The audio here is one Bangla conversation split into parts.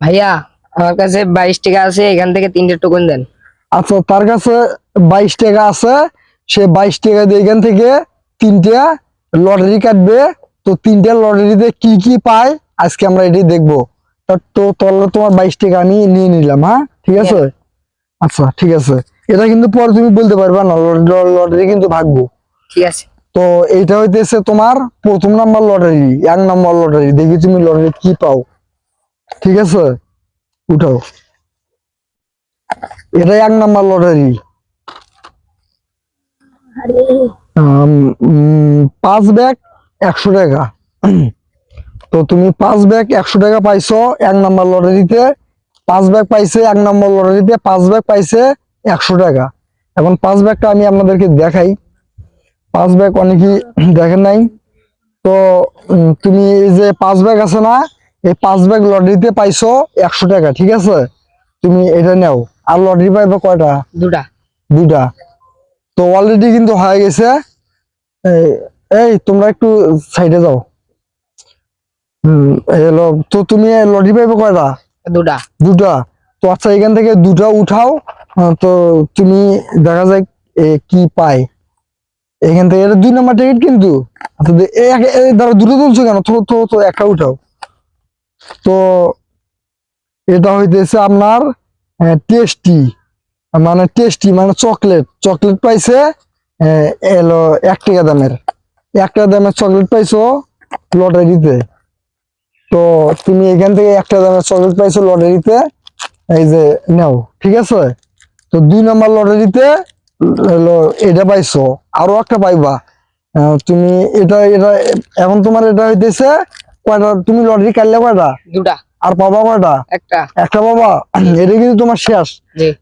ভাইয়া আমার কাছে বাইশ টাকা আছে এখান থেকে তিনটে টোকন দেন। আচ্ছা তার কাছে বাইশ টাকা আছে সে বাইশ টাকা দিয়ে এখান থেকে তিনটা লটারি কাটবে। তো তিনটা লটারিতে কি কি পায় আজকে আমরা এটি দেখব। তা তো তাহলে তোমার বাইশ টাকা আমি নিয়ে নিলাম হ্যাঁ? ঠিক আছে? আচ্ছা ঠিক আছে। এটা কিন্তু পরে তুমি বলতে পারবে না লটারি কিন্তু ভাগবো ঠিক আছে। তো এইটা হইতেছে তোমার প্রথম নাম্বার লটারি এক নাম্বার লটারি দেখি তুমি লটারি কি পাও। ঠিক আছে? উঠাও। এটা এক নাম্বার লটারি পাঁচ ব্যাগ একশো টাকা। তো তুমি পাঁচ ব্যাগ একশো টাকা পাইছো এক নাম্বার লটারিতে পাঁচ ব্যাগ পাইছে এক নম্বর লটারিতে পাঁচ ব্যাগ পাইছে একশো টাকা। এখন পাঁচ ব্যাগটা আমি আপনাদেরকে দেখাই। পাঁচ ব্যাগ অনেকেই দেখেন নাই। তো তুমি এই যে পাঁচ ব্যাগ আছে না এই পাঁচ ব্যাগ লটারিতে পাইছো একশো টাকা ঠিক আছে? তুমি এটা নাও। আর লটারি পাইবে কয়টা? দুটা। দুটা। তো অলরেডি কিন্তু হয়ে গেছে। এই- তোমরা একটু সাইডে যাও। হম তো তুমি লটারি পাইবে কয়টা? দুটা। দুটা। তো আচ্ছা এখান থেকে দুটা উঠাও। তো তুমি দেখা যায় কি পায়। এখান থেকে এটা দুই নম্বর টিকিট কিন্তু। আচ্ছা দাঁড়া দুটো তুলছো কেন? তো তো তো একটা উঠাও। তো এটা হইতেছে আপনার টেস্টি মানে টেস্টি মানে চকলেট চকলেট পাইছে আহ, এলো এক টাকা দামের। এক টাকা দামের চকলেট পাইছো লটারিতে তো। তুমি এখান থেকে একটা দামের চকলেট পাইছো লটারিতে এই যে নাও ঠিক আছে? তো দুই নম্বর লটারিতে এটা পাইছো আরও একটা পাইবা। তুমি এটা এটা এখন তোমার এটা হইতেছে কয়টা? তুমি লটারি কাটলে কয়টা? দুটা। আর পাবা কয়টা? একটা। একটা পাবা? এটা কিন্তু তোমার শেষ।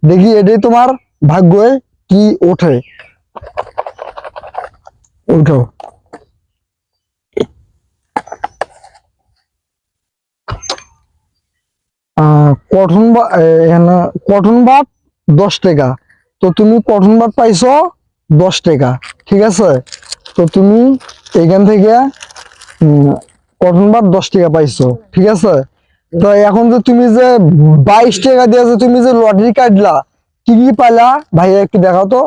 দেখি এটাই তোমার ভাগ্যে কি ওঠে। উঠো এখানে কটন বাট দশ টাকা। তো তুমি কঠন ভাত পাইছো দশ টাকা। ঠিক আছে? তো তুমি এখান থেকে উম, কটন বাট দশ টাকা পাইছো ঠিক আছে? তো এখন যে তুমি যে বাইশ টাকা দিয়ে তুমি যে লটারি কাটলা কি কি পাইলা? ভাইয়া একটু দেখাও তো।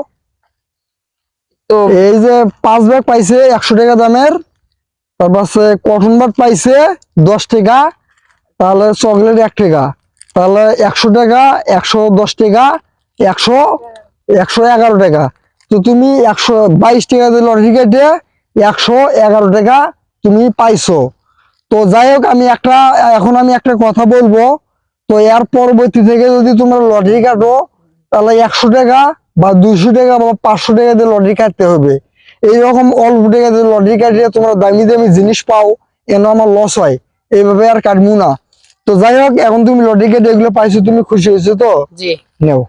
এই যে পাঁচ ব্যাগ পাইছে একশো টাকা দামের তারপর কটন বাট পাইছে দশ টাকা তাহলে চকলেট এক টাকা তাহলে একশো টাকা একশো দশ টাকা একশো একশো এগারো টাকা। তো তুমি একশো বাইশ টাকা দিয়ে লটারি কেটে একশো এগারো টাকা তুমি পাইছো। তো যাই হোক আমি একটা এখন আমি একটা কথা বলব। তো এর পরবর্তী থেকে যদি তোমরা লটারি কাটো তাহলে একশো টাকা বা দুইশো টাকা বা পাঁচশো টাকা দিয়ে লটারি কাটতে হবে। এইরকম অল্প টাকা দিয়ে লটারি কাটিয়ে তোমরা দামি দামি জিনিস পাও এন আমার লস হয়। এইভাবে আর কাটবো না। তো যাই হোক এখন তুমি লটারি কেটে এগুলো পাইছো তুমি খুশি হয়েছো তো? জি। নেও।